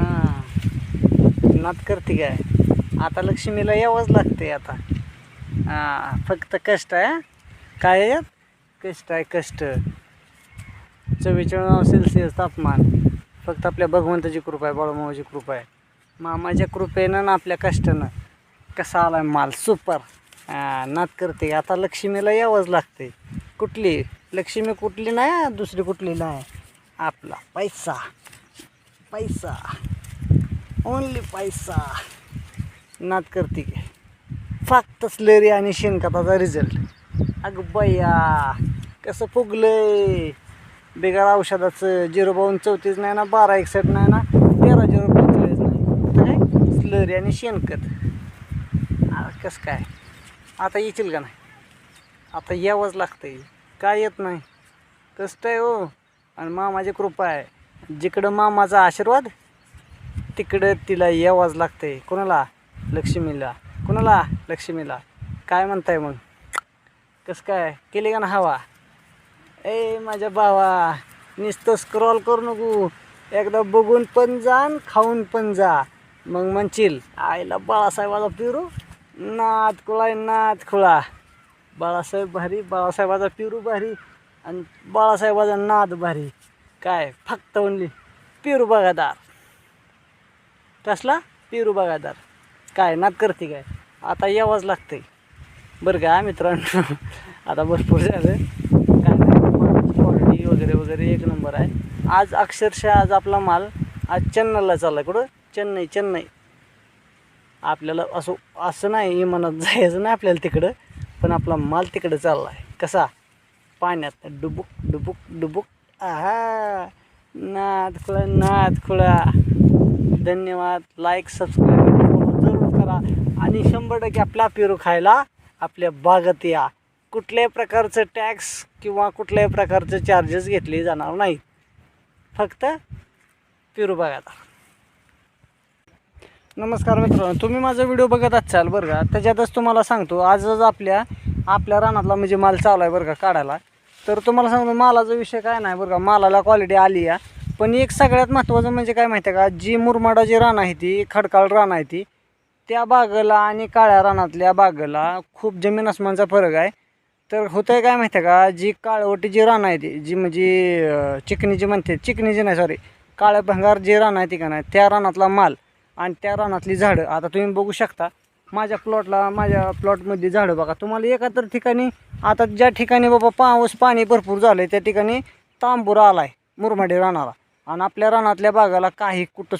हां. नात करते काय? आता लक्ष्मीला यावंच लागते आता. हां फक्त कष्ट आहे काय आहे यात? कष्ट आहे कष्ट. चव्वेचाळीस सेल्सिअस तापमान. फक्त आपल्या भगवंताची कृपा आहे बाळूमामाची कृपा आहे. मामाच्या कृपेनं ना आपल्या कष्टानं कसा आला माल? सुपर. नात करते. आता लक्ष्मीला यावंच लागते कुठली? लक्ष्मी कुठली नाही दुसरी कुठली नाही. आपला पैसा. पैसा. ओनली पैसा. नात करते की. फक्त स्लरी आणि शेणखताचा रिझल्ट अगं बया कसं फुगलंय? बिगार औषधाचं झिरो बावन्न चौतीस नाही ना बारा एकसठ नाही ना तेरा झिरो पंचेचाळीस नाही. आता काय? स्लरी आणि शेणखत. आ, कसं काय? आता येतील का नाही? आता यावंच लागतंय. काय येत नाही? कसं आहे हो. आणि मामाची कृपा आहे. जिकडं मामाचा आशीर्वाद तिकडं तिला यावंच लागते कोणाला? लक्ष्मीला. कोणाला? लक्ष्मीला. काय म्हणताय मग? कसं काय? केली का ना हवा? ए माझ्या भावा नुसतं स्क्रॉल करू नको. एकदा बघून पण जा खाऊन पण जा. मग म्हणशील आईला बाळासाहेबाचा पिरू? नात खुळा नात खुळा. बाळासाहेब भारी बाळासाहेबाचा पिरू भारी आणि बाळासाहेबाचा नाद भारी. काय फक्त ओनली पेरू बघादार कसला? पेरू बघादार काय नात करते काय? आता यावंच आहे बरं का मित्रांनो आता भरपूर झालं. काय क्वालिटी वगैरे वगैरे एक नंबर आहे. आज अक्षरशः आज आपला माल आज चेन्नईला चालला कुठं? चेन्नई चेन्नई. आपल्याला असं असं नाही मनात जायचं नाही आपल्याला तिकडं. पण आपला माल तिकडं चालला आहे कसा? पाण्यात डुबुक डुबुक डुबुक. हा नाद खुळा नाद खुळा. धन्यवाद. लाईक सबस्क्राईब जरूर करा. आणि शंभर टक्के आपला पेरू खायला आपल्या बागत या. कुठल्याही प्रकारचं टॅक्स किंवा कुठल्याही प्रकारचं चार्जेस घेतले जाणार नाहीत फक्त पेरू बागात नमस्कार मित्रांनो. तुम्ही माझा व्हिडिओ बघत असाल बरं का? त्याच्यातच तुम्हाला सांगतो. आजच आपल्या आपल्या रानातला म्हणजे माल चालू आहे बरं का काढायला. तर तुम्हाला सांगतो मालाचा विषय काय नाही बरं का. मालाला क्वालिटी आली आहे. पण एक सगळ्यात महत्त्वाचं म्हणजे काय माहिती आहे का? जी मुरमाडाची रान आहे ती खडकाळ रान आहे ती त्या बागेला आणि काळ्या रानातल्या बागेला खूप जमीन आसमानचा फरक आहे. तर होतं आहे काय माहिती आहे का? जी काळवटी जी रान आहे ती जी म्हणजे चिकणी जी म्हणते चिकणीची नाही सॉरी काळ्या भंगार जी रान आहे ती का नाही त्या रानातला माल आणि त्या रानातली झाडं आता तुम्ही बघू शकता माझ्या प्लॉटला माझ्या प्लॉटमध्ये झाडं बघा. तुम्हाला एका तर ठिकाणी आता ज्या ठिकाणी बाबा पाऊस पाणी भरपूर झालं आहे त्या ठिकाणी तांबूर आला आहे मुरमाडी रानाला. आणि आपल्या रानातल्या बागाला काही कुठं